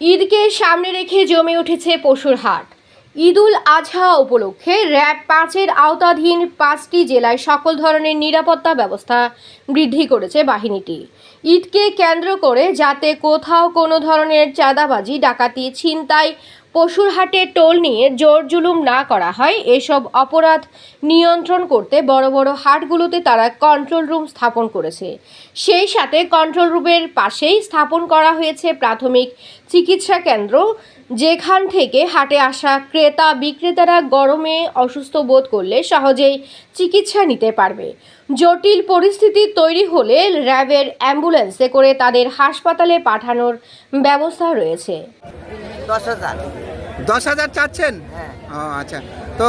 ঈদকে সামনে রেখে জমে উঠেছে পশুর হাট। ঈদুল আজহা উপলক্ষে র্যাব পাঁচের আওতাধীন পাঁচটি জেলায় সকল ধরনের নিরাপত্তা ব্যবস্থা বৃদ্ধি করেছে বাহিনীটি। ঈদকে কেন্দ্র করে যাতে কোথাও কোনো ধরনের চাঁদাবাজি, ডাকাতি, ছিনতাই পশুর হাটে টোল নিয়ে জোর জুলুম না করা হয়, এসব অপরাধ নিয়ন্ত্রণ করতে বড় বড় হাটগুলোতে তারা কন্ট্রোল রুম স্থাপন করেছে। সেই সাথে কন্ট্রোল রুমের পাশেই স্থাপন করা হয়েছে প্রাথমিক চিকিৎসা কেন্দ্র, যেখান থেকে হাটে আসা ক্রেতা বিক্রেতারা গরমে অসুস্থ বোধ করলে সহজেই চিকিৎসা নিতে পারবে। জটিল পরিস্থিতি তৈরি হলে র্যাবের অ্যাম্বুলেন্সে করে তাদের হাসপাতালে পাঠানোর ব্যবস্থা রয়েছে। দশ হাজার। দশ হাজার চাচ্ছেন? হ্যাঁ। ও আচ্ছা। তো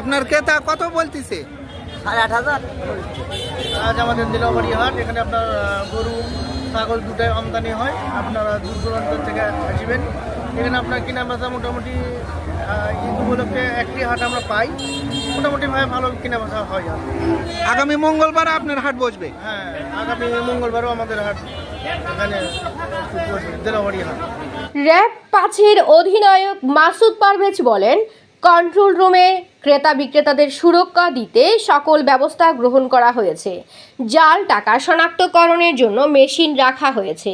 আপনার ক্রেতা কত বলতিছে? সাড়ে আট হাজার। আজ আমাদের দিলাবাড়ি হাট এখানে আপনার গরু ছাগল দুটাই আমদানি হয়। আপনারা দূর দূরান্ত থেকে আসবেন। এখানে আপনার কিনা বেচা মোটামুটি ঈদ উপলক্ষে একটি হাট আমরা পাই। মোটামুটি ভাবে ভালো কিনা বেচা হয় আগামী মঙ্গলবার আপনার হাট বসবে? হ্যাঁ আগামী মঙ্গলবারও আমাদের হাট র্যাব পাঁচের অধিনায়ক মাসুদ পারভেজ বলেন, কন্ট্রোল রুমে ক্রেতা বিক্রেতাদের সুরক্ষা দিতে সকল ব্যবস্থা গ্রহণ করা হয়েছে। জাল টাকা শনাক্তকরণের জন্য মেশিন রাখা হয়েছে।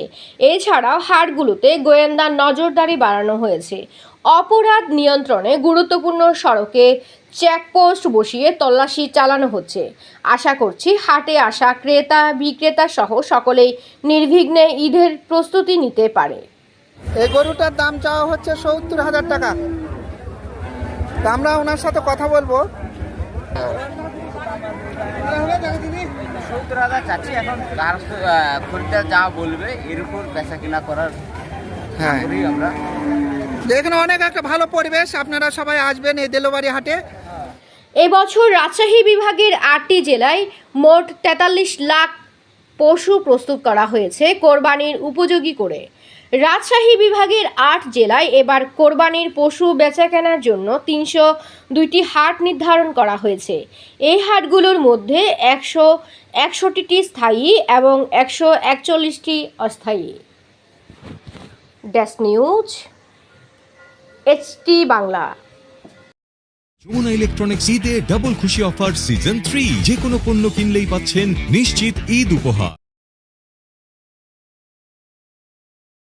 এছাড়াও হাটগুলোতে গোয়েন্দার নজরদারি বাড়ানো হয়েছে। অপরাধ নিয়ন্ত্রণে গুরুত্বপূর্ণ সড়কে চেকপোস্ট বসিয়ে তল্লাশি চালানো হচ্ছে। আশা করছি হাটে আসা ক্রেতা বিক্রেতা সহ সকলেই নির্বিঘ্নে ঈদের প্রস্তুতি নিতে পারে। এই গরুটার দাম চাওয়া হচ্ছে সত্তর হাজার টাকা। আমরা ওনার সাথে কথা বলব। সত্তর হাজার চাচ্ছি এখন কার খরিদ্দার যা বলবে এর উপর বেচা কিনা করার হ্যাঁ। আমরা। এখানে অনেক একটা ভালো পরিবেশ। আপনারা সবাই আসবেন এই দেলোবাড়ি হাটে। এবছর রাজশাহী বিভাগের আটটি জেলায় মোট তেতাল্লিশ লাখ পশু প্রস্তুত করা হয়েছে কোরবানির উপযোগী করে। রাজশাহী বিভাগের আট জেলায় এবার কোরবানির পশু বেচাকেনার জন্য তিনশো দুইটি হাট নির্ধারণ করা হয়েছে। এই হাটগুলোর মধ্যে একশো একষট্টিটি স্থায়ী এবং একশো একচল্লিশটি অস্থায়ী। Desk news HT Bangla. Jamuna electronics ঈদে ডাবল খুশি অফার সিজন থ্রি যে কোনো পণ্য কিনলেই পাচ্ছেন নিশ্চিত ঈদ উপহার।